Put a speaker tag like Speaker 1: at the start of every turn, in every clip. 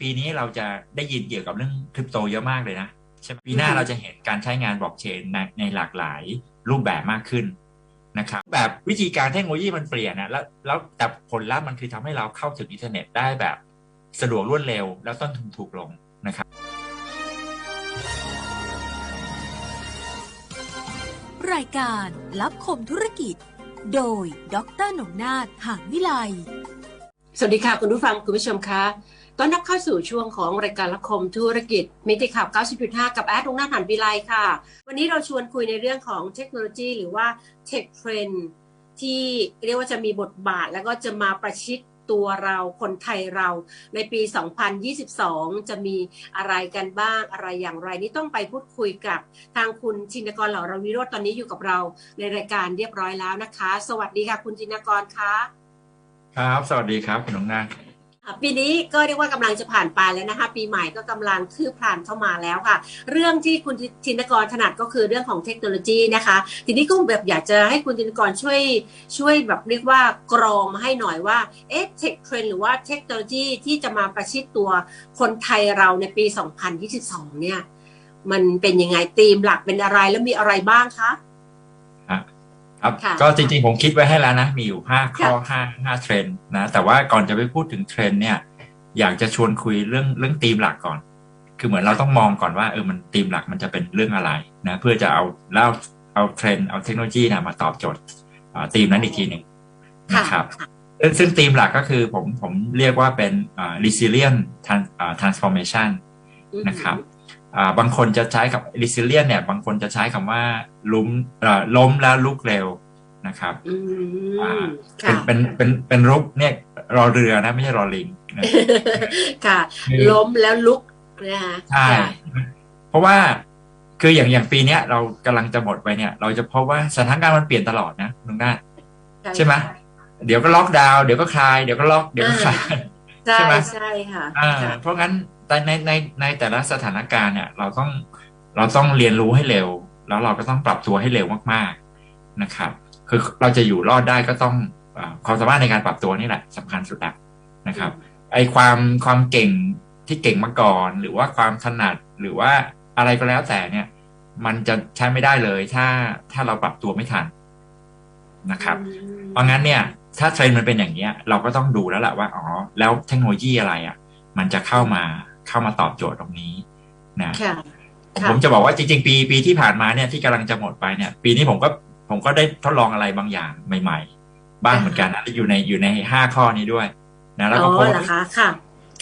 Speaker 1: ปีนี้เราจะได้ยินเกี่ยวกับเรื่องคริปโตเยอะมากเลยนะใช่ไหมปีหน้า
Speaker 2: อือฮึ
Speaker 1: เราจะเห็นการใช้งานบล็อกเชนในในหลากหลายรูปแบบมากขึ้นนะครับแบบวิธีการเทคโนโลยีมันเปลี่ยนนะแล้วแล้วแต่ผลลัพธ์มันคือทำให้เราเข้าถึงอินเทอร์เน็ตได้แบบสะดวกรวดเร็ว แล้วต้นทุนถูกลงนะครับ
Speaker 3: รายการลับคมธุรกิจ โดยดรหนงนาถหานวิไล
Speaker 2: สวัสดีค่ะ คุณผู้ฟังคุณผู้ชมคะ ต้อนรับเข้าสู่ช่วงของรายการละคมธุรกิจ มิติข่าว 90.5 กับแอดตรงหน้าหันวิไลค่ะ วันนี้เราชวนคุยในเรื่องของเทคโนโลยี หรือว่าเทคเทรนที่เรียกว่าจะมีบทบาท แล้วก็จะมาประชิดตัวเราคนไทยเราในปี 2022 จะมีอะไรกันบ้างอะไรอย่างไร นี่ต้องไปพูดคุยกับทางคุณชินกรเหล่าราวิโรจน์ตอนนี้อยู่กับเราในรายการเรียบร้อยแล้วนะคะ สวัสดีค่ะคุณชินกรคะ
Speaker 1: ครับ สวัสดีครับคุณน้องนา
Speaker 2: ปีนี้ก็เรียกว่ากำลังจะผ่านไปแล้วนะคะ ปีใหม่ก็กำลังคืบคลานเข้ามาแล้วค่ะ เรื่องที่คุณธินกรถนัดก็คือเรื่องของเทคโนโลยีนะคะ ทีนี้ก็แบบอยากจะให้คุณธินกรช่วยช่วยแบบเรียกว่ากรองมาให้หน่อยว่าเอ๊ะเทคเทรนหรือว่าเทคโนโลยีที่จะมาประชิดตัวคนไทยเราในปี 2022 เนี่ย มันเป็นยังไงธีมหลักเป็นอะไรแล้วมีอะไรบ้างคะ
Speaker 1: ครับ
Speaker 2: ค่ะ
Speaker 1: ก็จริงๆ ผมคิดไว้ให้แล้วนะ มีอยู่ห้าข้อห้าห้าเทรนด์นะ แต่ว่าก่อนจะไปพูดถึงเทรนด์เนี่ย อยากจะชวนคุยเรื่องเรื่องธีมหลักก่อน คือเหมือนเราต้องมองก่อนว่าเออมันธีมหลักมันจะเป็นเรื่องอะไรนะ เพื่อจะเอาแล้วเอาเทรนด์เอาเทคโนโลยีนะมาตอบโจทย์อ่าธีมนั้นอีกทีหนึ่งนะครับ ซึ่งซึ่งธีมหลักก็คือผมผมเรียกว่าเป็นอ่า resilient trans- อ่า transformation นะครับ อ่าบางคนจะใช้กับ resilient เนี่ย บางคนจะใช้คำว่าล้มเอ่อล้มแล้วลุกเร็วนะครับ
Speaker 2: อื
Speaker 1: อ่า
Speaker 2: ม
Speaker 1: เป็น
Speaker 2: ค่ะ
Speaker 1: เป็นเป็นเป็นรุกเนี่ยรอเรือนะไม่ใช่รอลิงนะ
Speaker 2: ค่ะ
Speaker 1: คือ
Speaker 2: ล้มแล้วลุกนะคะ
Speaker 1: ใช่
Speaker 2: ค่ะ
Speaker 1: เพราะว่าคืออย่างอย่างปีเนี้ยเรากำลังจะหมดไปเนี่ย เราจะพบว่าสถานการณ์มันเปลี่ยนตลอดนะลุงนาถใช่ไหมเดี๋ยวก็ล็อกดาวน์เดี๋ยวก็คลายเดี๋ยวก็ล็อกเดี๋ยวก็คลาย
Speaker 2: ใช่
Speaker 1: ใช่ไหม
Speaker 2: ใช่ค่ะ
Speaker 1: อ่า
Speaker 2: ค่ะ
Speaker 1: เพราะงั้น ในในในในแต่ละสถานการณ์เนี่ยเราต้องเราต้องเรียนรู้ให้เร็ว แล้วเราก็ต้องปรับตัวให้เร็วมากๆนะครับ คือเราจะอยู่รอดได้ก็ต้องอาความสามารถในการปรับตัวนี่แหละสำคัญสุดละนะครับ ไอความความเก่งที่เก่งมาก่อน หรือว่าความถนัดหรือว่าอะไรก็แล้วแต่เนี่ย มันจะใช้ไม่ได้เลยถ้าถ้าเราปรับตัวไม่ทันนะครับ
Speaker 2: อืม
Speaker 1: เพราะงั้นเนี่ยถ้าเทรนด์มันเป็นอย่างเนี้ย เราก็ต้องดูแล้วแหละว่าอ๋อแล้วเทคโนโลยีอะไรอะ มันจะเข้ามา เข้ามาตอบโจทย์ตรงนี้นะ
Speaker 2: ค่ะ
Speaker 1: ผม
Speaker 2: ค่ะ
Speaker 1: ผมจะบอกว่าจริง ๆ ปีปีที่ผ่านมาเนี่ยที่กำลังจะหมดไปเนี่ย ปีนี้ผมก็ผมก็ได้ทดลองอะไรบางอย่างใหม่ ๆ บ้างเหมือนกันนะอยู่ในอยู่ในห้าข้อนี้ด้วย นะแล้ว
Speaker 2: อ๋
Speaker 1: ก็
Speaker 2: อ
Speaker 1: พบ
Speaker 2: เหรอคะค่ะ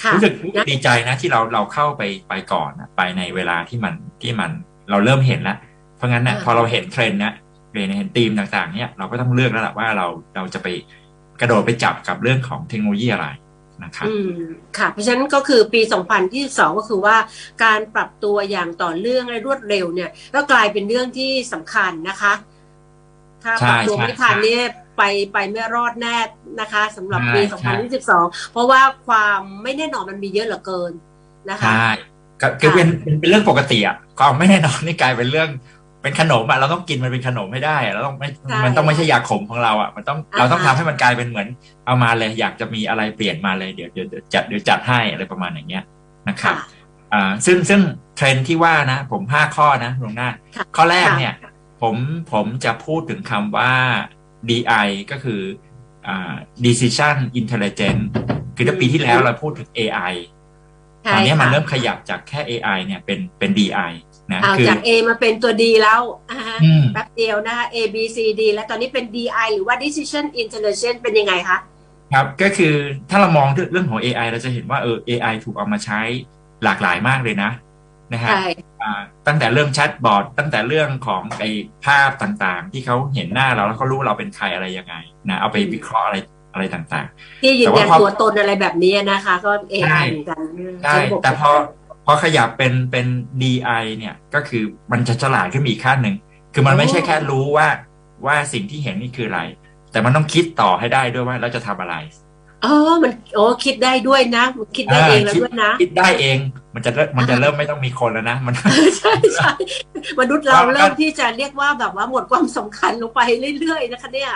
Speaker 2: ค่ะ
Speaker 1: รู้สึกดีใจนะที่เราเราเข้าไปไปก่อนนะไปในเวลาที่มันที่มันเราเริ่มเห็นแล้ว เพราะงั้นเนี่ย
Speaker 2: อ่า
Speaker 1: พอเราเห็นเทรนด์เนี่ยเห็นเห็นธีมต่างๆ เนี่ยเราก็ต้องเลือกแล้วแหละว่าเราเราจะไปกระโดดไปจับกับเรื่องของเทคโนโลยีอะไร นะครับ
Speaker 2: อืมค่ะ เพราะฉะนั้นก็คือปี 2022 ก็คือว่าการปรับตัวอย่างต่อเนื่องและรวดเร็วเนี่ย ก็กลายเป็นเรื่องที่สำคัญนะคะ ถ้า
Speaker 1: ใช่
Speaker 2: ปรับตัว
Speaker 1: ใช่
Speaker 2: ไม่ทัน
Speaker 1: ใช่
Speaker 2: เนี่ยไปไปไม่รอดแน่นะคะสำหรับปี
Speaker 1: ใช่
Speaker 2: 2022 เพราะว่าความไม่แน่นอนมันมีเยอะเหลือเกินนะคะ
Speaker 1: ใช่ก็คือเป็นเป็นเป็นเรื่องปกติอะความไม่แน่นอนนี่กลายเป็นเรื่อง เป็นขนมอะเราต้องกินมันเป็นขนมให้ได้อะเราต้องไม่
Speaker 2: ใช่
Speaker 1: มันต้องไม่ใช่ยาขมของเราอะมันต้อง
Speaker 2: อ่าฮะ
Speaker 1: เราต้องทำให้มันกลายเป็นเหมือน เอามาเลยอยากจะมีอะไรเปลี่ยนมาเลยเดี๋ยวเดี๋ยวเดี๋ยวจัดเดี๋ยวจัดให้อะไรประมาณอย่างเงี้ยนะครับ
Speaker 2: ค่ะ
Speaker 1: อ่าซึ่งซึ่งเทรนด์ที่ว่านะ ผมห้าข้อนะลวงหน้า
Speaker 2: ค่ะ
Speaker 1: ข้อแรก
Speaker 2: ค่ะ
Speaker 1: เนี่ย ผมผมจะพูดถึงคำว่า DI ก็คืออ่า decision intelligence คือถ้าปีที่แล้วเราพูดถึง AI ตอนนี้มัน
Speaker 2: ใช่ค่ะ
Speaker 1: เริ่มขยับจากแค่ AI เนี่ยเป็นเป็น DI นะ
Speaker 2: เอา
Speaker 1: คือ
Speaker 2: จาก A มาเป็นตัว D แล้วอ่าฮะ
Speaker 1: อืม
Speaker 2: แป๊บเดียวนะคะ A B C D แล้วตอนนี้เป็น DI หรือว่า Decision Intelligence เป็นยังไงคะ
Speaker 1: ครับ ก็คือถ้าเรามองเรื่องของ AI เราจะเห็นว่าเออ AI ถูกเอามาใช้หลากหลายมากเลยนะนะฮะ
Speaker 2: ใช่
Speaker 1: อ่าตั้งแต่เรื่องแชทบอทตั้งแต่เรื่องของไอ้ภาพต่างๆ ที่เขาเห็นหน้าเราแล้วเขารู้ว่าเราเป็นใครอะไรยังไงนะเอาไปวิเคราะห์อะไรอะไรต่าง
Speaker 2: ที่ยืนยัน
Speaker 1: แต่ว่าพอ
Speaker 2: ตัวตนอะไรแบบนี้นะคะ ก็
Speaker 1: ใช่
Speaker 2: AI เหมือนกัน
Speaker 1: ๆได้
Speaker 2: ระบบ
Speaker 1: แต่พอพ อขยับเป็นเป็น DI เนี่ยก็คือมันจะฉลาดขึ้นอีกขั้นหนึ่ง คือมันไม่ใช่แค่รู้ว่าว่าสิ่งที่เห็นนี่คืออะไร แต่มันต้องคิดต่อให้ได้ด้วยว่าเราจะทำอะไร
Speaker 2: อ๋อมันโอ้คิดได้ด้วยนะมันคิดได้เองแล้วด้วยนะ
Speaker 1: คิดได้เองเหมือนมันจะเริ่มมันจะเริ่มไม่ต้องมีคนแล้วนะมัน
Speaker 2: ใช่ใช่มนุษย์เรา
Speaker 1: ว่า
Speaker 2: เริ่มที่จะเรียกว่าแบบว่าหมดความสำคัญลงไปเรื่อยๆนะคะเนี่ย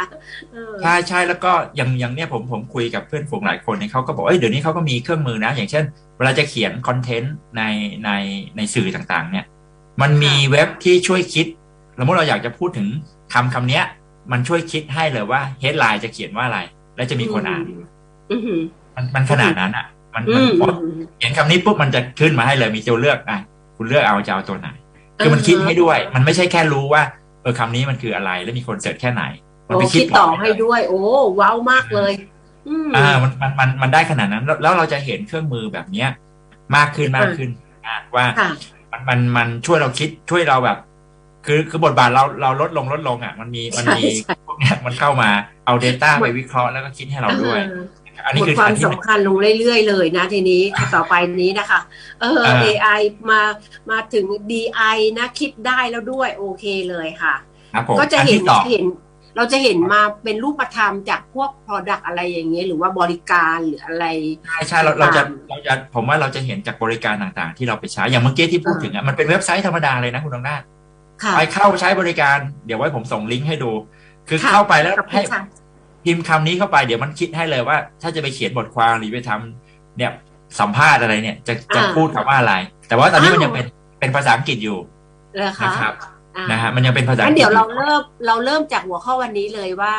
Speaker 2: เออ
Speaker 1: ใช่ใช่แล้วก็อย่างอย่างเนี้ยผมผมคุยกับเพื่อนฝูงหลายคนเนี่ยเขาก็บอกเอ้ยเดี๋ยวนี้เขาก็มีเครื่องมือนะ อย่างเช่น เวลาจะเขียนคอนเทนต์ในในในสื่อต่างๆ เนี่ย มันมีเว็บที่ช่วยคิดสมมติเราอยากจะพูดถึงคำคำเนี้ย มันช่วยคิดให้เลยว่าเฮดไลน์จะเขียนว่าอะไร และจะมีคนอ่าน
Speaker 2: อื มอืม
Speaker 1: มันมันขนาดนั้นอะ มัน
Speaker 2: อื
Speaker 1: มัน
Speaker 2: มอืม
Speaker 1: เขียนคำนี้ปุ๊บมันจะขึ้นมาให้เลยมีตัวเลือกอะคุณเลือกเอาจะเอาตัวไหน คือมันคิดให้ด้วย มันไม่ใช่แค่รู้ว่าเออคำนี้มันคืออะไรแล้วมีคนเสิร์ชแค่ไหน มัน
Speaker 2: โอ้
Speaker 1: ไป
Speaker 2: คิดต่อ
Speaker 1: พร์
Speaker 2: ให้ด้วย โอ้ว้าวมากเลยอืม
Speaker 1: อ่ามันมันมันมันได้ขนาดนั้นแล้วแล้วเราจะเห็นเครื่องมือแบบเนี้ย มากขึ้นมากขึ้นอะว่า
Speaker 2: ค่ะ
Speaker 1: มันมันมันช่วยเราคิดช่วยเราแบบ คือคือบทบาทเราเราลดลงลดลงอะ มันมีมันมี
Speaker 2: ใช่ใช่
Speaker 1: พวกเนี้ยมันเข้ามาเอา Data ไปวิเคราะห์แล้วก็คิดให้เราด้วย
Speaker 2: เออ
Speaker 1: อัน
Speaker 2: ห
Speaker 1: นี้
Speaker 2: มด
Speaker 1: คือ
Speaker 2: ควา
Speaker 1: อั
Speaker 2: ม
Speaker 1: นที่หนึ่ง
Speaker 2: สำคัญลงเรื่อยๆเลยนะทีนี้ต่อไปนี้นะคะ เออ
Speaker 1: อ่า
Speaker 2: AI มามาถึง DI นะคิดได้แล้วด้วยโอเคเลยค่ะ
Speaker 1: ครับผม
Speaker 2: ก็จะ
Speaker 1: อัน
Speaker 2: เห็น
Speaker 1: ที่สอง
Speaker 2: เห็น เราจะเห็นมาเป็นรูปธรรมจากพวก Product อะไรอย่างเงี้ยหรือว่าบริการหรืออะไร
Speaker 1: ใช่ใช่เราเราจะ
Speaker 2: ตาม
Speaker 1: เราจะผมว่าเราจะเห็นจากบริการต่างๆ ที่เราไปใช้อย่างเมื่อกี้ที่พูดถึงอะมันเป็นเว็บไซต์ธรรมดาเลยนะคุณตองนาถ
Speaker 2: ค่ะ
Speaker 1: ไปเข้าใช้บริการ เดี๋ยวไว้ผมส่งลิงก์ให้ดู คือ
Speaker 2: ค่ะ
Speaker 1: เข้าไปแล้ว
Speaker 2: ขอบคุ
Speaker 1: ให้
Speaker 2: ณค่ะ
Speaker 1: พิมพ์คำนี้เข้าไปเดี๋ยวมันคิดให้เลยว่า ถ้าจะไปเขียนบทความหรือไปทำเนี่ยสัมภาษณ์อะไรเนี่ย จะจะ
Speaker 2: อ่า
Speaker 1: พูดคำว่าอะไร แต่ว่าตอนนี้มัน
Speaker 2: อ้าว
Speaker 1: ยังเป็นเป็นภาษาอังกฤษอยู่
Speaker 2: เลยค่ะ
Speaker 1: นะครับ
Speaker 2: อ่า
Speaker 1: นะฮะมันยังเป็นภาษา
Speaker 2: งั้
Speaker 1: อั
Speaker 2: น
Speaker 1: งกฤษ
Speaker 2: เดี๋ยว
Speaker 1: อ
Speaker 2: เราเริ่มเราเริ่มจากหัวข้อวันนี้เลยว่า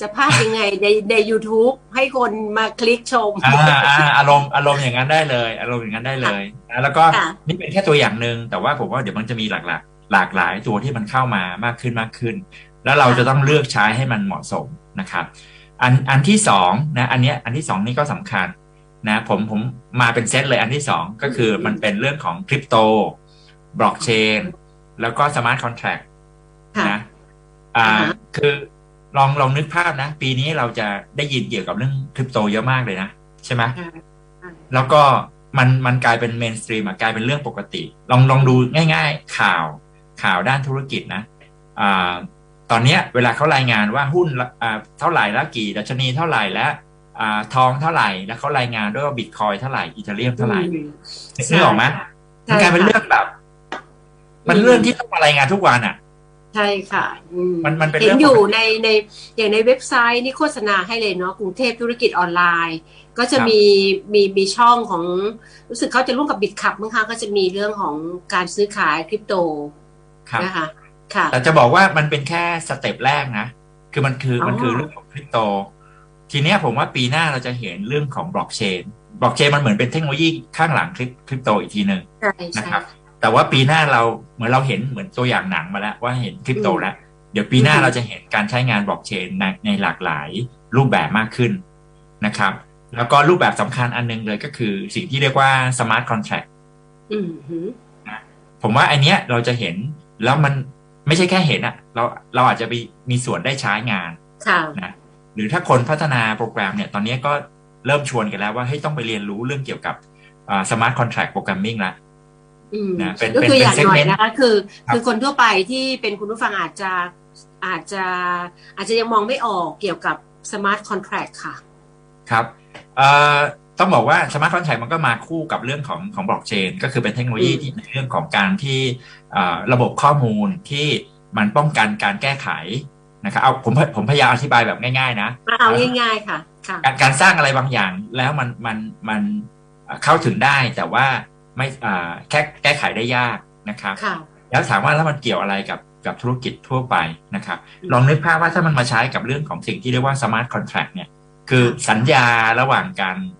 Speaker 2: จะพาดยังไงในใน YouTube ให้คนมาคลิกชม
Speaker 1: อ่าอ่าอารมณ์อารมณ์อย่างนั้นได้เลย อารมณ์อย่างนั้นได้เลยนะแล้วก็
Speaker 2: ค่ะ
Speaker 1: นี่เป็นแค่ตัวอย่างหนึ่งแต่ว่าผมว่าเดี๋ยวมันจะมีหลากหลายหลากหลายตัวที่มันเข้ามามากขึ้นมากขึ้น แล้วเราจะต้องเลือกใช้ให้มันเหมาะสม นะครับอันอันที่สองนะอันเนี้ยอันที่สองนี่ก็สำคัญนะผมผมมาเป็นเซตเลยอันที่สองก็คือมันเป็นเรื่องของคริปโตบล็อกเชนแล้วก็สมาร์ทคอนแท็ก
Speaker 2: ค่ะ
Speaker 1: นะอ่า
Speaker 2: อ่าฮะ
Speaker 1: คือลองลองนึกภาพนะ ปีนี้เราจะได้ยินเกี่ยวกับเรื่องคริปโตเยอะมากเลยนะ ใช่ไหม
Speaker 2: อ่า
Speaker 1: แล้วก็มันมันกลายเป็นเมนสตรีมกลายเป็นเรื่องปกติ ลองลองดูง่าย ๆ ข่าวข่าวด้านธุรกิจนะอ่า ตอนเนี้ยเวลาเขารายงานว่าหุ้นละอ่าเท่าไหร่แล้วกี่ดัชนีเท่าไหร่แล้วอ่าทองเท่าไหร่แล้วเขารายงานด้วยว่าบิตคอยเท่าไหร่อีเทเรียมเท่าไหร่
Speaker 2: อืม
Speaker 1: นึกออกไหมมันกลายเป็นเรื่องแบบ มันเรื่องที่ต้องมารายงานทุกวันอะ
Speaker 2: ใช่ค่ะอืม
Speaker 1: มันมันเป็น
Speaker 2: เห็
Speaker 1: เรื่
Speaker 2: น
Speaker 1: อง
Speaker 2: อยู่
Speaker 1: ปกติ
Speaker 2: ในในอย่างในเว็บไซต์นี่โฆษณาให้เลยเนาะกรุงเทพธุรกิจออนไลน์ ก็จะ
Speaker 1: ครับ
Speaker 2: มีมีมีช่องของรู้สึกเขาจะร่วมกับบิตคับมั้งคะก็จะมีเรื่องของการซื้อขายคริปโต
Speaker 1: ครับ
Speaker 2: นะคะ ค่ะ
Speaker 1: แต่จะบอกว่ามันเป็นแค่สเต็ปแรกนะ คือมันคืออ
Speaker 2: อ
Speaker 1: มันคือเรื่องของคริปโต ทีเนี้ยผมว่าปีหน้าเราจะเห็นเรื่องของบล็อกเชน บล็อกเชนมันเหมือนเป็นเทคโนโลยีข้างหลังคริปคริปโตอีกทีหนึ่ง
Speaker 2: ใช่
Speaker 1: นะ
Speaker 2: ใช่
Speaker 1: ครับ แต่ว่าปีหน้าเราเหมือนเราเห็นเหมือนตัวอย่างหนังมาแล้ว ว่าเห็นคริปโต
Speaker 2: อืม
Speaker 1: แล้ว เดี๋ยวปีหน้า
Speaker 2: อืม
Speaker 1: เราจะเห็นการใช้งานบล็อกเชนในในหลากหลายรูปแบบมากขึ้นนะครับ แล้วก็รูปแบบสำคัญอันหนึงเลยก็คือสิ่งที่เรียกว่าสมาร์ทคอนแท็ก
Speaker 2: อืมหือ
Speaker 1: ผมว่าอันเนี้ยเราจะเห็นแล้วมัน ไม่ใช่แค่เห็นอะเราเราอาจจะไปมีส่วนได้ใช้งาน
Speaker 2: ค่ะ
Speaker 1: นะหรือถ้าคนพัฒนาโปรแกรมเนี่ย ตอนนี้ก็เริ่มชวนกันแล้วว่าให้ยต้องไปเรียนรู้เรื่องเกี่ยวกับสมาร์ทคอนแท็กโปรแกรมมิ่งละ
Speaker 2: อืม
Speaker 1: นะเป็น
Speaker 2: ก็คือ
Speaker 1: เป็น
Speaker 2: อย่างหน่อย
Speaker 1: segment
Speaker 2: นะคะ คือ
Speaker 1: ครับ
Speaker 2: คือคนทั่วไปที่เป็นคุณผู้ฟังอาจจะอาจจะอาจจะยังมองไม่ออกเกี่ยวกับสมาร์ทคอนแท็กค่ะ
Speaker 1: ครับเอ่อ ต้องบอกว่าสมาร์ทคอนแท็กมันก็มาคู่กับเรื่องของของบล็อกเชนก็คือเป็นเทคโนโลยี
Speaker 2: อืม
Speaker 1: ที่ในเรื่องของการที่เอ่อระบบข้อมูลที่มันป้องกันการแก้ไขนะครับเอาผมผมพยายามอธิบายแบบง่ายๆ นะ
Speaker 2: มาเอาง่ายๆค่ะค่ะ
Speaker 1: การการสร้างอะไรบางอย่างแล้วมันมันมันเอ่อเข้าถึงได้แต่ว่าไม่อ่าแค่แก้ไขได้ยากนะครับ
Speaker 2: ค่ะ
Speaker 1: แล้วถามว่าแล้วมันเกี่ยวอะไรกับกับธุรกิจทั่วไปนะครับ
Speaker 2: อืม
Speaker 1: ลองนึกภาพว่าถ้ามันมาใช้กับเรื่องของสิ่งที่เรียกว่าสมาร์ทคอนแท็กเนี่ยคือสัญญาระหว่างกันอ่ารู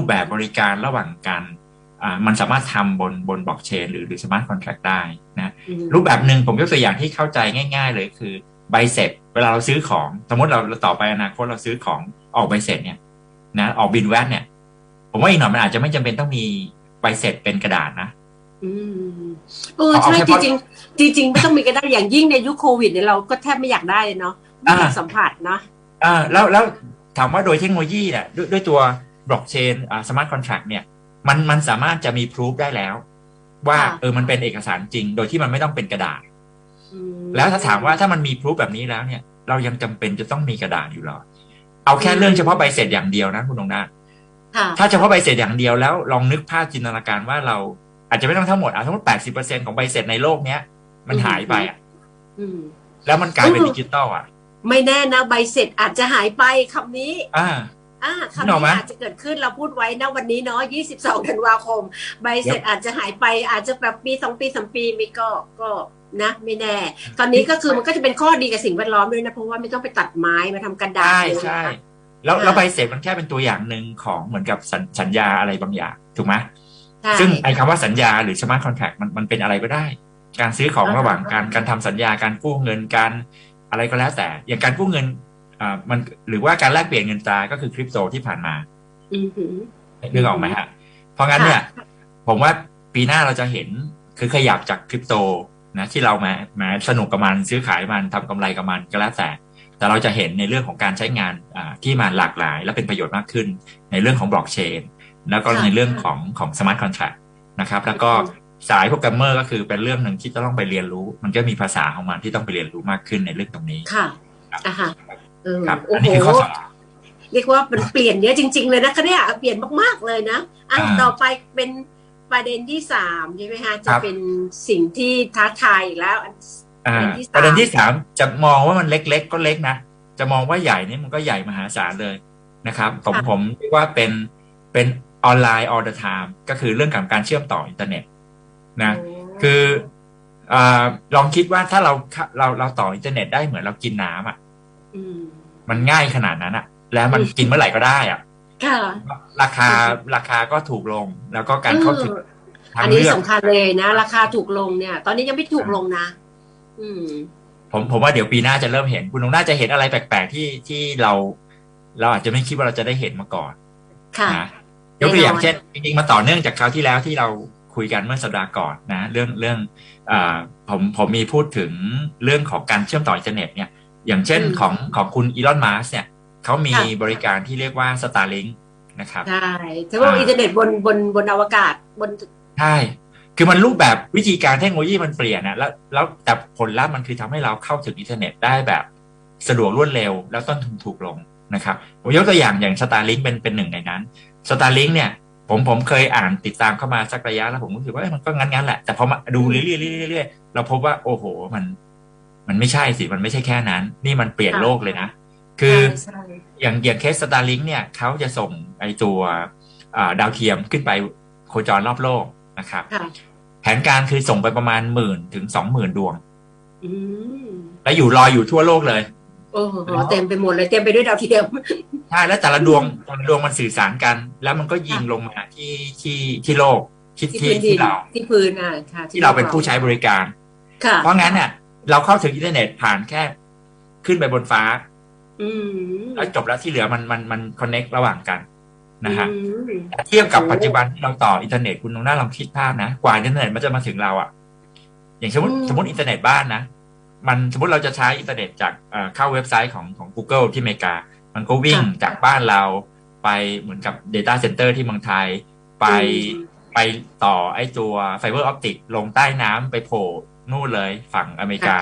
Speaker 1: ปแบบบริการระหว่างกันอ่ามันสามารถทำบนบนบล็อกเชนหรือหรือสมาร์ทคอนแท็กได้นะ
Speaker 2: อืม
Speaker 1: รูปแบบหนึ่งผมยกตัวอย่างที่เข้าใจง่าย ๆ เลยคือใบเสร็จเวลาเราซื้อของสมมติเราเราต่อไปอนาคตเราซื้อของออกใบเสร็จเนี่ยนะออกบินแวดเนี่ย ผมว่าอีกหน่อยมันอาจจะไม่จำเป็นต้องมีใบเสร็จเป็นกระดาษนะ
Speaker 2: อืมเออ
Speaker 1: เอา
Speaker 2: ใช่
Speaker 1: เอา
Speaker 2: จ
Speaker 1: แค่
Speaker 2: ริงๆจริงๆไม่ต้องมีก็ได้อย่างยิ่งในยุคโควิดเนี่ยเราก็แทบไม่อยากได้เลยเนาะไม่อยาก
Speaker 1: อ่า
Speaker 2: สัมผัสเนาะ
Speaker 1: อ่าแล้วแล้วถามว่าโดยเทคโนโลยีเนี่ยด้วยด้วยตัว บล็อกเชนอ่าสมาร์ทคอนแท็กเนี่ยมันมันสามารถจะมีพิสูจได้แล้ว ว่าเออมันเป็นเอกสารจริง โดยที่มันไม่ต้องเป็นกระดาษ
Speaker 2: อืม
Speaker 1: แล้วถ้าถามว่าถ้ามันมีพิสูจแบบนี้แล้วเนี่ย เรายังจำเป็นจะต้องมีกระดาษอยู่หรอเอาแค่เรื่องเฉพาะใบเสร็จอย่างเดียวนะคุณนงนาถ
Speaker 2: ค่ะ
Speaker 1: ถ้าเฉพาะใบเสร็จอย่างเดียวแล้วลองนึกภาพจินตนาการว่าเราอาจจะไม่ต้องทั้งหมดอะทั้งหมดแปดสิบเปอร์เซ็นของใบเสร็จในโลกเนี้ย มันหายไปอะ
Speaker 2: อืม
Speaker 1: แล้วมันกลายเป็น
Speaker 2: เออ
Speaker 1: ดิจิตอลอะ
Speaker 2: ไม่แน่นะใบเสร็จอาจจะหายไปคำนี้
Speaker 1: อ่า
Speaker 2: อ่าคำ
Speaker 1: นึกออกไหม
Speaker 2: นี้อาจจะเกิดขึ้นเราพูดไว้นะวันนี้เนาะ22ธันวาคม ใบเสร็จอาจจะหายไปอาจจะแบบปีสองปีสามปีไม่ก็ก็นะไม่แน่ ตอนนี้ก็คือมันก็จะเป็นข้อดีกับสิ่งแวดล้อมด้วยนะ เพราะว่าไม่ต้องไปตัดไม้มาทำกันดาษ
Speaker 1: ใช่
Speaker 2: เลย
Speaker 1: ใช่
Speaker 2: นะคะ
Speaker 1: แล้ว
Speaker 2: อ่า
Speaker 1: แล้วใบเสร็จมันแค่เป็นตัวอย่างหนึ่งของเหมือนกับสัญสัญญาอะไรบางอย่างถูกไหม
Speaker 2: ใช่
Speaker 1: ซึ่งไอ้คำว่าสัญญาหรือ smart contract มันมันเป็นอะไรก็ได้ การซื้อของ
Speaker 2: อ่า
Speaker 1: ระหว่างการการทำสัญญาการกู้เงินการอะไรก็แล้วแต่ อย่างการกู้เงิน อ่ามันหรือว่าการแลกเปลี่ยนเงินตราก็คือคริปโตที่ผ่านมา
Speaker 2: อือหือ
Speaker 1: นึกออกไหมฮะ เพราะงั้นเนี่ย ผมว่าปีหน้าเราจะเห็นคือขยับจากคริปโตนะที่เรามามาสนุกกับมันซื้อขายมันทำกำไรกับมันก็แล้วแต่ แต่เราจะเห็นในเรื่องของการใช้งานอ่าที่มันหลากหลาย และเป็นประโยชน์มากขึ้น ในเรื่องของบล็อกเชนแล้วก็
Speaker 2: ค่ะ
Speaker 1: ในเรื่องของของสมาร์ทคอนแท็กนะครับ แล้วก็สายโปรแกรมเมอร์ก็คือเป็นเรื่องหนึ่งที่ต้องไปเรียนรู้ มันก็มีภาษาของมันที่ต้องไปเรียนรู้มากขึ้นในเรื่องตรงนี้
Speaker 2: ค่ะอะฮะ เออ
Speaker 1: ครับ
Speaker 2: โอ้
Speaker 1: อัน
Speaker 2: โห
Speaker 1: นี้คือข้อสอง
Speaker 2: เรียกว่ามันเปลี่ยนเยอะจริง ๆ เลยนะคะเนี่ยเปลี่ยนมากๆเลยนะอะ
Speaker 1: อ่า
Speaker 2: ต่อไปเป็นประเด็นที่สามใช่ไหมคะจะ
Speaker 1: ครับ
Speaker 2: เป็นสิ่งที่ท้าทายอีกแล้ว
Speaker 1: อ่า
Speaker 2: ประ
Speaker 1: ประ
Speaker 2: เด็
Speaker 1: เด็
Speaker 2: น
Speaker 1: น
Speaker 2: ที่
Speaker 1: ที่
Speaker 2: สาม
Speaker 1: สามจะมองว่ามันเล็กๆก็เล็กนะจะมองว่าใหญ่นี่มันก็ใหญ่มหาศาลเลยนะครับผม
Speaker 2: ค่ะ
Speaker 1: ผมเรียกว่าเป็นเป็นออนไลน์ all the time ก็คือเรื่องของการเชื่อมต่ออินเทอร์เน็ตนะ
Speaker 2: โอ้
Speaker 1: คืออาลองคิดว่าถ้าเราเราเราต่ออินเทอร์เน็ตได้เหมือนเรากินน้ำอะ
Speaker 2: อืม
Speaker 1: มันง่ายขนาดนั้นอะแล้วมัน
Speaker 2: อืม
Speaker 1: กินเมื่อไหร่ก็ได้อะ
Speaker 2: ค่ะ
Speaker 1: ราคาราคาก็ถูกลง แล้วก็การเข้าถึง
Speaker 2: เออ
Speaker 1: ทา
Speaker 2: อั
Speaker 1: ง
Speaker 2: นนี้
Speaker 1: เลือก
Speaker 2: สำคัญเลยนะ ราคาถูกลงเนี่ย ตอนนี้ยังไม่ถูกลงนะ อืม
Speaker 1: ผมผมว่าเดี๋ยวปีหน้าจะเริ่มเห็น คุณนุ้งน่าจะเห็นอะไรแปลกๆที่ที่เรา เราอาจจะไม่คิดว่าเราจะได้เห็นมาก่อน
Speaker 2: ค่ะ
Speaker 1: นะยกตัวอย่าง
Speaker 2: แน่นอน
Speaker 1: เช่นจริงๆมาต่อเนื่องจากคราวที่แล้วที่เราคุยกันเมื่อสัปดาห์ก่อนนะ เรื่องเรื่องอ่าผมผมมีพูดถึงเรื่องของการเชื่อมต่ออินเทอร์เน็ตเนี่ย อย่างเช่น
Speaker 2: อืม
Speaker 1: ของของคุณอีลอนมัสเนี่ยเขามี
Speaker 2: ค่ะ
Speaker 1: บริการที่เรียกว่า Starlink นะครับ
Speaker 2: ใช่แต่ว่า
Speaker 1: อ่า
Speaker 2: อินเทอร์เน็ตบนบนบนอวกาศบน
Speaker 1: ใช่คือมันรูปแบบวิธีการเทคโนโลยีมันเปลี่ยนนะแล้วแล้วแต่ผลลัพธ์มันคือทำให้เราเข้าถึงอินเทอร์เน็ตได้แบบสะดวกรวดเร็ว แล้วต้นทุนถูกลงนะครับผมยกตัวอย่างอย่าง Starlink เป็นเป็นหนึ่งในนั้น Starlink เนี่ยผมผมเคยอ่านติดตามเข้ามาสักระยะแล้วผมรู้สึกว่าเอ้ยมันก็งั้นงั้นๆแหละแต่พอมาดูเรื่อยๆเรื่อยๆเรื่อยๆเราพบว่าโอ้โหมัน มันไม่ใช่สิ มันไม่ใช่แค่นั้น นี่มันเปลี่ยน
Speaker 2: ค่ะ
Speaker 1: โลกเลยนะ คือ
Speaker 2: ใช่
Speaker 1: อย่างอย่างเคส Starlink เนี่ยเขาจะส่งไอตัวอ่าดาวเทียมขึ้นไปโคจรรอบโลกนะครับ
Speaker 2: ค่ะ
Speaker 1: แผนการคือส่งไปประมาณหมื่นถึงสองหมื่นดวง
Speaker 2: อืม
Speaker 1: แล้วอยู่รออยู่ทั่วโลกเลย
Speaker 2: โอ้โหเต็มไปหมดเลยเต็มไปด้วยดาวเทียม
Speaker 1: ใช่แล้วแต่ละดวงแต่ละดวงมันสื่อสารกัน แล้วมันก็ยิงลงมาที่ที่ที่โลกที่
Speaker 2: ที่
Speaker 1: ที่
Speaker 2: พื้นดิ
Speaker 1: ที่
Speaker 2: น
Speaker 1: เรา
Speaker 2: ที่พื้นอะค่ะ
Speaker 1: ที่เราเป็นผู้ใช้บริการ
Speaker 2: ค่ะ
Speaker 1: เพราะงั้นเนี่ย เราเข้าถึงอินเทอร์เน็ตผ่านแค่ขึ้นไปบนฟ้า
Speaker 2: อืม
Speaker 1: แล้วจบแล้วที่เหลือมันมันมันคอนเน็กระหว่างกันนะฮะ
Speaker 2: อืม
Speaker 1: เทียบกับ
Speaker 2: โอ้
Speaker 1: ปัจจุบันที่เราต่ออินเทอร์เน็ตคุณลองน่าลองคิดภาพนะกว่าอินเทอร์เน็ตมันจะมาถึงเราอะอย่างสมมติ
Speaker 2: อืม
Speaker 1: สมมติอินเทอร์เน็ตบ้านนะมันสมมติเราจะใช้อินเทอร์เน็ตจากเอ่อเข้าเว็บไซต์ของของ Google ที่อเมริกา มันก็วิ่งจากบ้านเราไปเหมือนกับ Data Center ที่เมืองไทย ไปไปต่อไอ้ตัวไฟเบอร์ออปติกลงใต้น้ำไปโผล่ นู่นเลยฝั่งอเมริกา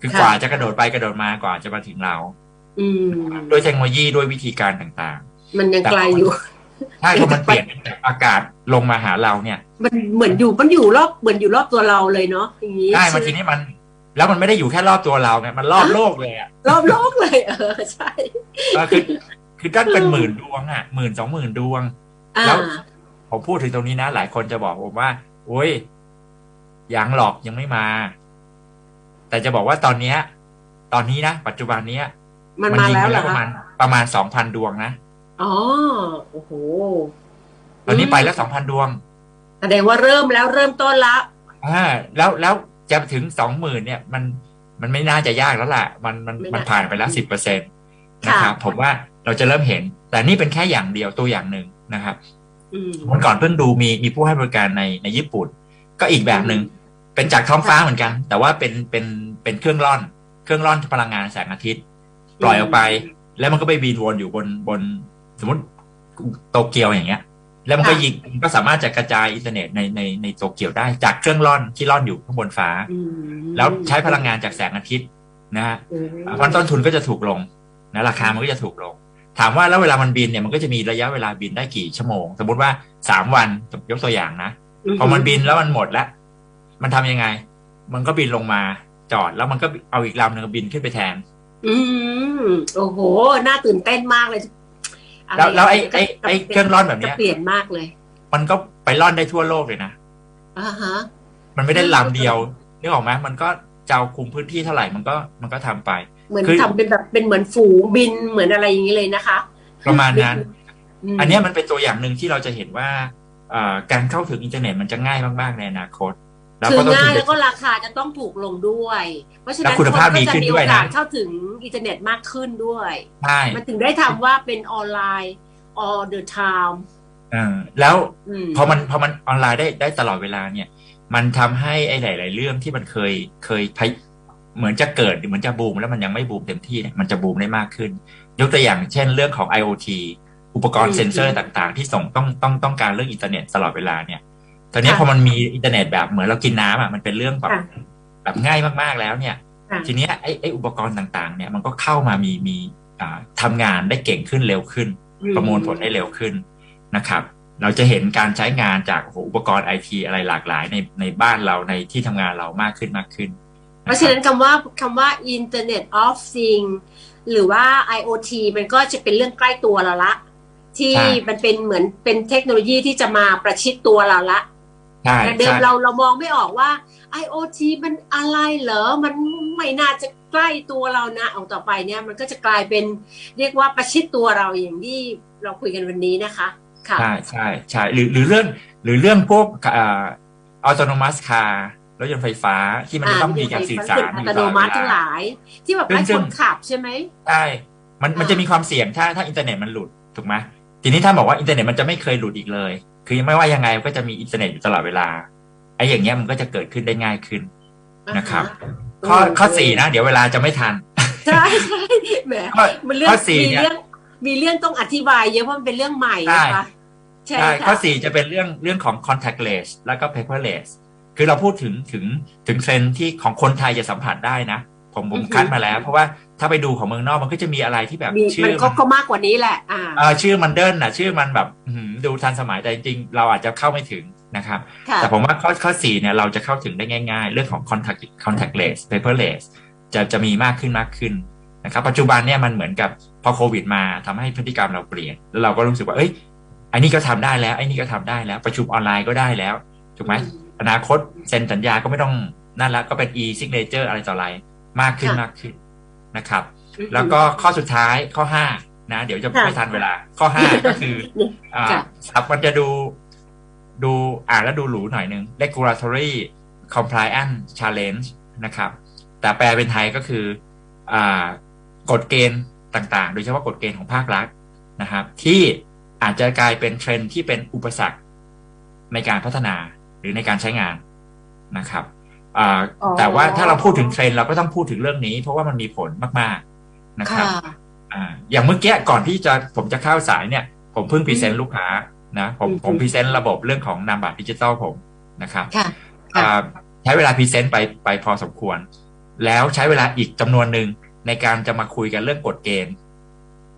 Speaker 1: คือกว่าจะกระโดดไปกระโดดมากว่าจะมาถึงเรา
Speaker 2: อืม
Speaker 1: ด้วยเทคโนโลยีด้วยวิธีการต่าง
Speaker 2: มันยังไกลอยู่
Speaker 1: ๆถ้าพอมันเปลี่ยนจากอากาศลงมาหาเราเนี่ย
Speaker 2: มันเหมือนอยู่มันอยู่รอบเหมือนอยู่รอบตัวเราเลยเนาะอย่างนี้
Speaker 1: ใช่มันทีนี้มัน แล้วมันไม่ได้อยู่แค่รอบตัวเราไงมันรอบโลกเลยอะ
Speaker 2: รอบโลกเลยเออใช่
Speaker 1: เออคือคือตั้งเป็นหมื่นดวงอะหมื่นสองหมื่นดวง
Speaker 2: อ่า
Speaker 1: แล้วผมพูดถึงตรงนี้นะ หลายคนจะบอกผมว่าโอ้ย ยังหรอกยังไม่มา แต่จะบอกว่าตอนเนี้ย ตอนนี้นะปัจจุบันเนี้ย
Speaker 2: มันมา
Speaker 1: ยิง
Speaker 2: แล้ว
Speaker 1: ไป
Speaker 2: เหร
Speaker 1: แล้ว
Speaker 2: อ
Speaker 1: ประ
Speaker 2: คะ
Speaker 1: มาณประมาณสองพันดวงนะ
Speaker 2: อ๋อโอ้โห
Speaker 1: ตอนนี้ไปแล้วสองพันดวง
Speaker 2: แสดงว่าเริ่มแล้วเริ่มต้นละ
Speaker 1: อ่าแล้วแล้วจะถึงสองหมื่นเนี่ย มันมันไม่น่าจะยากแล้วล่ะ มันมัน
Speaker 2: ไม่น่า
Speaker 1: มันผ่านไปแล้วสิบเปอร์เซ็นต
Speaker 2: ค่ะ
Speaker 1: นะครับผมว่าเราจะเริ่มเห็น แต่นี่เป็นแค่อย่างเดียวตัวอย่างหนึ่งนะครับ
Speaker 2: อืม
Speaker 1: วันก่อนเพิ่งดูมีมีผู้ให้บริการในในญี่ปุ่น ก็อีกแบบหนึ่ง เป็นจากท้องฟ้าเหมือนกัน แต่ว่าเป็นเป็นเป็นเครื่องร่อน เครื่องร่อนพลังงานแสงอาทิตย์ ปล่อยออกไป แล้วมันก็ไปบินวนอยู่บนบน สมมติโตเกียวอย่างเงี้ย แล้วมันก็ยิงมันก็สามารถจะกระจายอินเทอร์เน็ตในในในโตเกียวได้จากเครื่องร่อนที่ร่อนอยู่ข้างบนฟ้า
Speaker 2: อืม
Speaker 1: แล้วใช้พลังงานจากแสงอาทิตย์นะฮะ
Speaker 2: อืม
Speaker 1: เพราะต้นทุนก็จะถูกลงนะราคามันก็จะถูกลง ถามว่าแล้วเวลามันบินเนี่ยมันก็จะมีระยะเวลาบินได้กี่ชั่วโมง สมมติว่าสามวันยกตัวอย่างนะพอมันบินแล้วมันหมดแล้ว มันทำยังไง มันก็บินลงมาจอดแล้วมันก็เอาอีกลำหนึ่งบินขึ้นไปแทน
Speaker 2: อืมโอ้โห น่าตื่นเต้นมากเลยะร
Speaker 1: แล้วแล้วไอ้
Speaker 2: ก็
Speaker 1: ไอ้ไอ้เครื่องร่อนแบบเนี้ย
Speaker 2: จะเปลี่ยนมากเลย
Speaker 1: มันก็ไปล่อนได้ทั่วโลกเลยนะ
Speaker 2: อ่าฮะ
Speaker 1: มันไม่ได้ลำเดียวนึกออกไหมมันก็จะเอาคุมพื้นที่เท่าไหร่มันก็มันก็ทำไป
Speaker 2: เหมือน
Speaker 1: คือ
Speaker 2: ทำเป็นแบบเป็นเหมือนฝูงบินเหมือนอะไรอย่างนี้เลยนะคะ
Speaker 1: ประมาณนั้น
Speaker 2: ม
Speaker 1: อันเนี้ยมันเป็นตัวอย่างหนึ่งที่เราจะเห็นว่าเอ่อการเข้าถึงอินเทอร์เน็ตมันจะง่ายมากๆในอนาคต แล้ว
Speaker 2: คือ
Speaker 1: ก็ต้น
Speaker 2: ง่า
Speaker 1: ทุ
Speaker 2: ย
Speaker 1: น
Speaker 2: แล้วก็ราคาจะต้องถูกลงด้วย เพราะฉะ
Speaker 1: แล้
Speaker 2: นั้น
Speaker 1: วคุณภาพดีขึ้นด้วยนะ
Speaker 2: คก็จมีโอกาสเข้าถึงอินเทอร์เน็ตมากขึ้นด้วย
Speaker 1: ใช่
Speaker 2: มันถึงได้ทำว่าเป็นออนไลน์ all the time
Speaker 1: เออแล้ว
Speaker 2: อืม
Speaker 1: พอมันพอมันออนไลน์ได้ได้ตลอดเวลาเนี่ย มันทำให้ไอ้หลาย ๆ เรื่องที่มันเคยเคยพยเหมือนจะเกิดเหมือนจะบูมแล้วมันยังไม่บูมเต็มที่เนี่ยมันจะบูมได้มากขึ้น ยกตัวอย่างเช่นเรื่องของ IoT อุปกรณ์เซ็นเซอร์ต่าง ๆ ที่ส่งต้องต้องต้องการเรื่องอินเทอร์เน็ตตลอดเวลาเนี่ย ตอนนี้พอมันมีอินเทอร์เน็ตแบบเหมือนเรากินน้ำอะมันเป็นเรื่องแบบ
Speaker 2: ค่ะ
Speaker 1: แบบง่ายมากๆแล้วเนี่ย
Speaker 2: ค่ะ
Speaker 1: ทีเนี้ยไอ้ไอ้อุปกรณ์ต่างๆ เนี่ยมันก็เข้ามามีมีอ่าทำงานได้เก่งขึ้นเร็วขึ้น ประมวลผลได้เร็วขึ้นนะครับ เราจะเห็นการใช้งานจากโอ้โหอุปกรณ์ไอทีอะไรหลากหลายในในบ้านเราในที่ทำงานเรามากขึ้นมากขึ้น
Speaker 2: เพราะฉะนั้นคำว่าคำว่า Internet of Things หรือว่า IoT มันก็จะเป็นเรื่องใกล้ตัวเราละ ที่มันเป็นเหมือนเป็นเทคโนโลยีที่จะมาประชิดตัวเราละ
Speaker 1: ใช่
Speaker 2: แต่เดิม
Speaker 1: ใช่
Speaker 2: เราเรามองไม่ออกว่า IoT มันอะไรเหรอ มันไม่น่าจะใกล้ตัวเรานะเอาต่อไปเนี่ยมันก็จะกลายเป็นเรียกว่าประชิดตัวเราอย่างที่เราคุยกันวันนี้นะคะ ค่ะ
Speaker 1: ใช่ใช่ใช่หรือหรือเรื่องหรือเรื่องพวกอ่าอัตโนมัติคาร์รถยนต์ไฟฟ้าที่มันจะต้องมีการสื่อสาร
Speaker 2: อัตโนมัติทั้งหลาย ที่แบบไร้
Speaker 1: ซึ่
Speaker 2: ค
Speaker 1: ง
Speaker 2: นขับใช่ไหม
Speaker 1: ใช่มันมัน
Speaker 2: อ่า
Speaker 1: จะมีความเสี่ยงถ้าถ้าอินเทอร์เน็ตมันหลุดถูกไหมทีนี้ถ้าบอกว่าอินเทอร์เน็ตมันจะไม่เคยหลุดอีกเลย คือไม่ว่ายังไงก็จะมีอินเทอร์เน็ตอยู่ตลอดเวลาไอ้อย่างเงี้ยมันก็จะเกิดขึ้นได้ง่ายขึ้นนะครับ ข้อข้อสี่นะ เดี๋ยวเวลาจะไม่ทัน
Speaker 2: ใช่ใช่แหม
Speaker 1: ข้อ
Speaker 2: มันเรื่อง
Speaker 1: ข้อสี่
Speaker 2: มี
Speaker 1: เนี่ย
Speaker 2: เรื่องมีเรื่องต้องอธิบายเยอะเพราะมันเป็นเรื่องใหม่นะคะใช่
Speaker 1: ใช่
Speaker 2: ค่ะ
Speaker 1: ข้อสี่จะเป็นเรื่องเรื่องของ contactless แล้วก็ paperless คือเราพูดถึงถึงถึงเทรนด์ที่ของคนไทยจะสัมผัสได้นะ ผมผมคัดมาแล้ว เพราะว่าถ้าไปดูของเมืองนอกมันก็จะมีอะไรที่แบบ
Speaker 2: มี
Speaker 1: ชื่
Speaker 2: มัน
Speaker 1: อ
Speaker 2: ก็ก็มากกว่านี้แหละอ่า
Speaker 1: เออชื่อมันเดินนะชื่อมันแบบอื้อหือดูทันสมัยแต่จริงๆเราอาจจะเข้าไม่ถึงนะครับ
Speaker 2: ค่ะ
Speaker 1: แต่ผมว่าข้อข้อสี่เนี่ยเราจะเข้าถึงได้ง่าย ๆ เรื่องของ contact contactless paperless จะจะมีมากขึ้นมากขึ้นนะครับปัจจุบันเนี่ยมันเหมือนกับพอโควิด มาทำให้พฤติกรรมเราเปลี่ยนแล้วเราก็รู้สึกว่าเอ้ยไอ้นี่ก็ทำได้แล้วไอ้นี่ก็ทำได้แล้ว ประชุมออนไลน์ก็ได้แล้วถูกไหมอนาคตเซ็นสัญญาก็ไม่ต้องนั่นแล้วก็เป็น e signature อะไรต่ออะไร มากขึ้น
Speaker 2: ค่ะ
Speaker 1: มากขึ้นนะครับ
Speaker 2: อืม
Speaker 1: แล้วก็ข้อสุดท้ายข้อห้านะ เดี๋ยวจะ
Speaker 2: ค่ะ
Speaker 1: ไม่ทันเวลา ข้อห้าก็คืออ่า
Speaker 2: ค่ะ
Speaker 1: ศัพท์มันจะดูดูอ่านแล้วดูหรูหน่อยนึง regulatory compliance challenge นะครับ แต่แปลเป็นไทยก็คืออ่ากฎเกณฑ์ต่างๆ โดยเฉพาะกฎเกณฑ์ของภาครัฐนะครับ ที่อาจจะกลายเป็นเทรนด์ที่เป็นอุปสรรคในการพัฒนาหรือในการใช้งานนะครับอ่า
Speaker 2: อ๋อ
Speaker 1: แต่ว่าถ้าเราพูดถึงเทรนด์เราก็ต้องพูดถึงเรื่องนี้ เพราะว่ามันมีผลมากๆนะครับ
Speaker 2: ค่ะ
Speaker 1: อ่าอย่างเมื่อกี้ก่อนที่จะผมจะเข้าสายเนี่ย ผมเพิ่งพรีเซน
Speaker 2: อื
Speaker 1: ต์
Speaker 2: ม
Speaker 1: ลูกค้านะผม
Speaker 2: อืม
Speaker 1: ผมพรีเซนต์ระบบเรื่องของนามบัตรดิจิตอลผมนะครับ
Speaker 2: ค่ะค่ะ
Speaker 1: อ่าใช้เวลาพรีเซนต์ไปไปพอสมควร แล้วใช้เวลาอีกจำนวนหนึ่งในการจะมาคุยกันเรื่องกฎเกณฑ์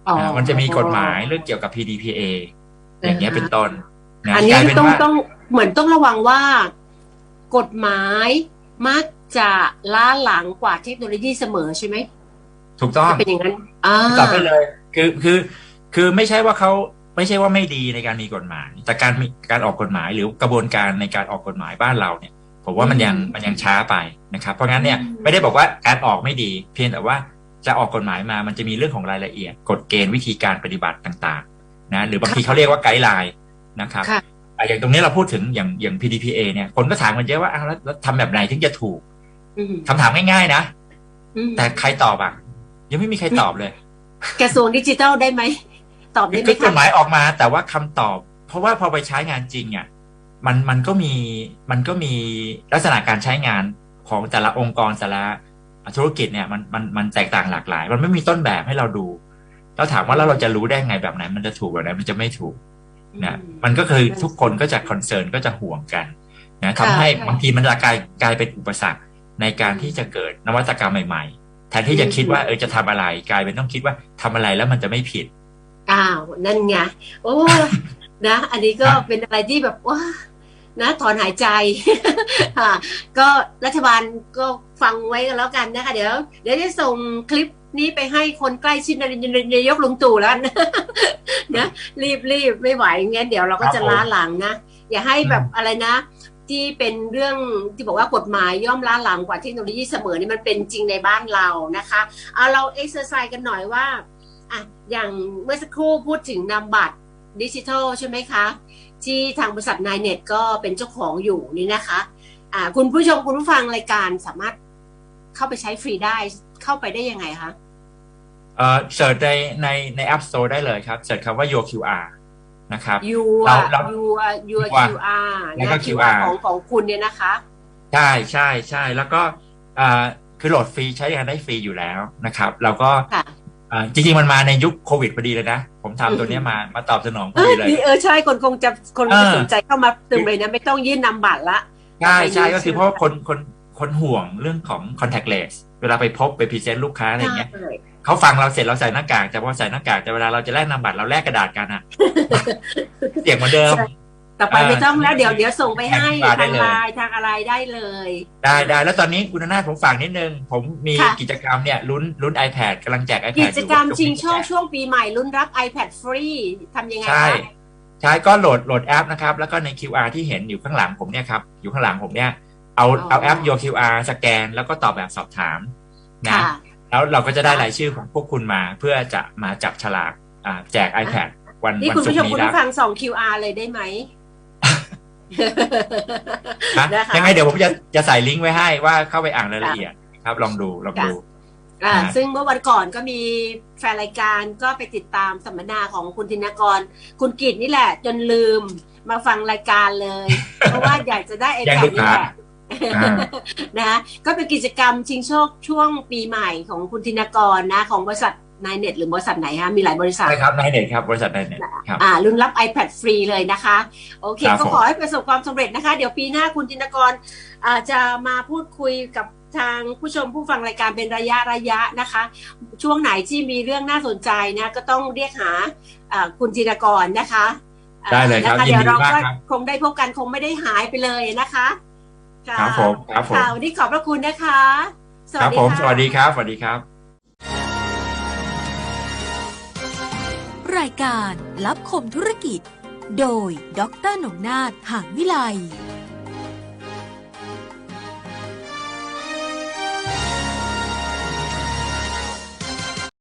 Speaker 2: อ๋อ
Speaker 1: นะมันจะมีกฎหมายเรื่องเกี่ยวกับ PDPA อย่างเงี้ยเป็นต้นนะ
Speaker 2: อันนี้
Speaker 1: กลายเป็น
Speaker 2: ต้อง
Speaker 1: ว่า
Speaker 2: ต้องเหมือนต้องระวังว่ากฎหมาย มักจะล้าหลังกว่าเทคโนโลยีเสมอใช่ไหม
Speaker 1: ถูกต้อง
Speaker 2: เป็นอย่างนั้นอ่า
Speaker 1: ตอบไปเลย คือคือ คือไม่ใช่ว่าเขาไม่ใช่ว่าไม่ดีในการมีกฎหมาย แต่การมีการออกกฎหมายหรือกระบวนการในการออกกฎหมายบ้านเราเนี่ย ผมว่ามันยังมันยังช้าไปนะครับ เพราะงั้นเนี่ยไม่ได้บอกว่าการออกไม่ดี เพียงแต่ว่าจะออกกฎหมายมามันจะมีเรื่องของรายละเอียด กฎเกณฑ์วิธีการปฏิบัติต่าง ๆ นะหรือบางทีเขาเรียกว่าไกด์ไลน์นะครับ
Speaker 2: ค่ะ
Speaker 1: อะอย่างตรงนี้เราพูดถึงอย่างอย่าง PDPA เนี่ยคนก็ถามกันเยอะว่าอ้าวแล้วแล้วทำแบบไหนถึงจะถูก
Speaker 2: อืม
Speaker 1: คำถามง่ายๆนะ
Speaker 2: อืม
Speaker 1: แต่ใครตอบอะ ยังไม่มีใครตอบเลย
Speaker 2: กระทรวงดิจิทัลได้ไหมตอบได้ไหม
Speaker 1: คือกฎห
Speaker 2: คะ
Speaker 1: มายออกมา แต่ว่าคำตอบ เพราะว่าพอไปใช้งานจริงอะมันมันก็มีมันก็มีลักษณะการใช้งานของแต่ละองค์กรแต่ละธุรกิจเนี่ยมันมันมันแตกต่างหลากหลาย มันไม่มีต้นแบบให้เราดูเราถามว่าแล้วเราจะรู้ได้ไงแบบไหน มันจะถูกแบบไหนมันจะไม่ถูก นะมันก็คือทุกคนก็จะคอนเซิร์นก็จะห่วงกันนะทำให้บางทีมันจะกลายกลายเป็นอุปสรรคในการที่จะเกิดนวัตกรรมใหม่ๆ แทนที่จะคิดว่าเออจะทำอะไรกลายเป็นต้องคิดว่าทำอะไรแล้วมันจะไม่ผิด
Speaker 2: อ้าวนั่นไงโอ้นะ อันนี้ก็เป็นอะไรที่แบบว้านะถอนหายใจอ่าก็รัฐบาลก็ฟังไว้กันแล้วกันนะคะ เดี๋ยว เดี๋ยวจะส่งคลิป นี้ไปให้คนใกล้ชิดนายนายกลุงตู่แล้วนะนะรีบรีบไม่ไหวงั้นเดี๋ยวเราก็จะ
Speaker 1: ครับผม
Speaker 2: ล้าหลังนะอย่าให้แบบ
Speaker 1: อืม
Speaker 2: อะไรนะ ที่เป็นเรื่องที่บอกว่ากฎหมายย่อมล้าหลังกว่าเทคโนโลยีเสมอนี่มันเป็นจริงในบ้านเรานะคะเอาเราเอ็กซ์ไซส์กันหน่อยว่าอะอย่างเมื่อสักครู่พูดถึงนามบัตรดิจิทัลใช่ไหมคะ ที่ทางบริษัทนายเน็ตก็เป็นเจ้าของอยู่นี่นะคะอ่าคุณผู้ชมคุณผู้ฟังรายการสามารถเข้าไปใช้ฟรีได้เข้าไปได้ยังไงคะ
Speaker 1: เอ่อเสิร์ชในในใน App Store ได้เลยครับเสิร์ชคำว่า Your QR นะครับ
Speaker 2: ยู
Speaker 1: เรา
Speaker 2: อะ
Speaker 1: เรา
Speaker 2: ยูอะยู
Speaker 1: ว่า
Speaker 2: QR
Speaker 1: แล้วก็
Speaker 2: นะ
Speaker 1: QR
Speaker 2: ของของคุณเนี่ยนะคะ
Speaker 1: ใช่ใช่ใช่แล้วก็อ่าคือโหลดฟรีใช้งานได้ฟรีอยู่แล้วนะครับ แล้วก็
Speaker 2: ค่ะ
Speaker 1: อ่าจริงๆ มันมาในยุคโควิดพอดีเลยนะ ผมทำตัวเนี้ยมามาตอบสนองพ
Speaker 2: เอ
Speaker 1: อ
Speaker 2: อ
Speaker 1: ดีเลย
Speaker 2: ดีเออใช่คนคงจะคน
Speaker 1: เอ
Speaker 2: จะ
Speaker 1: อ
Speaker 2: สนใจเข้ามาตึมเลยนะ ไม่ต้องยื่นนำบัตรละ
Speaker 1: ใช่ใช่
Speaker 2: ไป
Speaker 1: ก็คือ
Speaker 2: ใช่ไหม
Speaker 1: เพราะว่าคนคนคนห่วงเรื่องของ contactless เวลาไปพบไปพรีเซนต์ลูกค้าอะไรอย่างเงี้ย
Speaker 2: ใช่
Speaker 1: เขาฟังเราเสร็จเราใส่หน้ากากแต่พอใส่หน้ากากแต่เวลาเราจะแลกนามบัตรเราแลกกระดาษกันอะเสียงเหมือนเดิม
Speaker 2: ต่อไปไม่ต้องแล้วเดี๋ยวเดี๋ยวส่งไปให้
Speaker 1: แท็กมาได้
Speaker 2: ทาง
Speaker 1: เลย
Speaker 2: ไลน์ทางอะไรได้เลย
Speaker 1: ได้ได้แล้วตอนนี้คุณนาถผมฝากนิดนึง ผมมี
Speaker 2: ค่ะ
Speaker 1: กิจกรรมเนี่ยลุ้นลุ้น iPad กำลังแจก iPad
Speaker 2: กิจกรรม
Speaker 1: อยู่
Speaker 2: ชิงโชค
Speaker 1: แจก
Speaker 2: ช่วงปีใหม่ลุ้นรับ iPad ฟรีทำยังไง
Speaker 1: ใช่
Speaker 2: คะ
Speaker 1: ใช่ก็โหลดโหลดแอปนะครับ แล้วก็ใน QR ที่เห็นอยู่ข้างหลังผมเนี่ยครับอยู่ข้างหลังผมเนี่ย เอาเอาแอป Your QR สแกน แล้วก็ตอบแบบสอบถามนะ
Speaker 2: ค่ะ
Speaker 1: แล้วเราก็จะได้รายชื่อของพวกคุณมา เพื่อจะมาจับฉลากอ่าแจก iPad วัน
Speaker 2: นี่
Speaker 1: วัน
Speaker 2: คุณ
Speaker 1: ศุก
Speaker 2: ผู้ช
Speaker 1: ร์
Speaker 2: ม
Speaker 1: นี้
Speaker 2: คุณ
Speaker 1: แล้ว
Speaker 2: ผู้ฟังส่ง QR เลยได้ไหม
Speaker 1: นะ
Speaker 2: นะคะ
Speaker 1: ยังไงเดี๋ยวผมจะจะใส่ลิงก์ไว้ให้ว่าเข้าไปอ่านรายละเอียดครับ ลองดูลองดู
Speaker 2: อ่า
Speaker 1: นะ
Speaker 2: ซึ่งเมื่อวันก่อนก็มีแฟนรายการก็ไปติดตามสัมมนาของคุณธินกร คุณกิตนี่แหละ จนลืมมาฟังรายการเลย เพราะว่าอยากจะได้ไอ้
Speaker 1: แย่ง
Speaker 2: แบ
Speaker 1: ลู
Speaker 2: บ
Speaker 1: ก
Speaker 2: นี้
Speaker 1: ค้า
Speaker 2: แหละ
Speaker 1: อ่า
Speaker 2: นะก็เป็นกิจกรรมชิงโชคช่วงปีใหม่ของคุณธินกรนะ ของบริษัทนายเน็ตหรือบริษัทไหนฮะมีหลายบริษัท
Speaker 1: ใช่ครับนายเน็ตครับบริษัทนายเน็ตครับ
Speaker 2: อ่ารุ่นรับ iPad ฟรีเลยนะคะ โอเค
Speaker 1: ครับ
Speaker 2: ก็
Speaker 1: ผม
Speaker 2: ขอให้ประสบความสำเร็จนะคะ เดี๋ยวปีหน้าคุณจินกรอ่าจะมาพูดคุยกับทางผู้ชมผู้ฟังรายการเป็นระยะระยะนะคะ ช่วงไหนที่มีเรื่องน่าสนใจนะก็ต้องเรียกหาอ่าคุณจินกรนะคะอ่า
Speaker 1: ได้เลยครับ
Speaker 2: นะคะ
Speaker 1: ยินดี
Speaker 2: เดี๋ยวเรา
Speaker 1: มาก
Speaker 2: ก็
Speaker 1: ครับ
Speaker 2: คงได้พบกันคงไม่ได้หายไปเลยนะคะะ
Speaker 1: ครับผมครับผม
Speaker 2: ค่ะวันนี้ขอบพระคุณนะคะส
Speaker 1: ค
Speaker 2: วั
Speaker 1: รั
Speaker 2: ส
Speaker 1: บ
Speaker 2: ดี
Speaker 1: ผม
Speaker 2: ค่ะ
Speaker 1: สวัสดีครับสวัสดีครับ
Speaker 3: รายการลับคมธุรกิจ โดยดรหนงนาถหางวิไล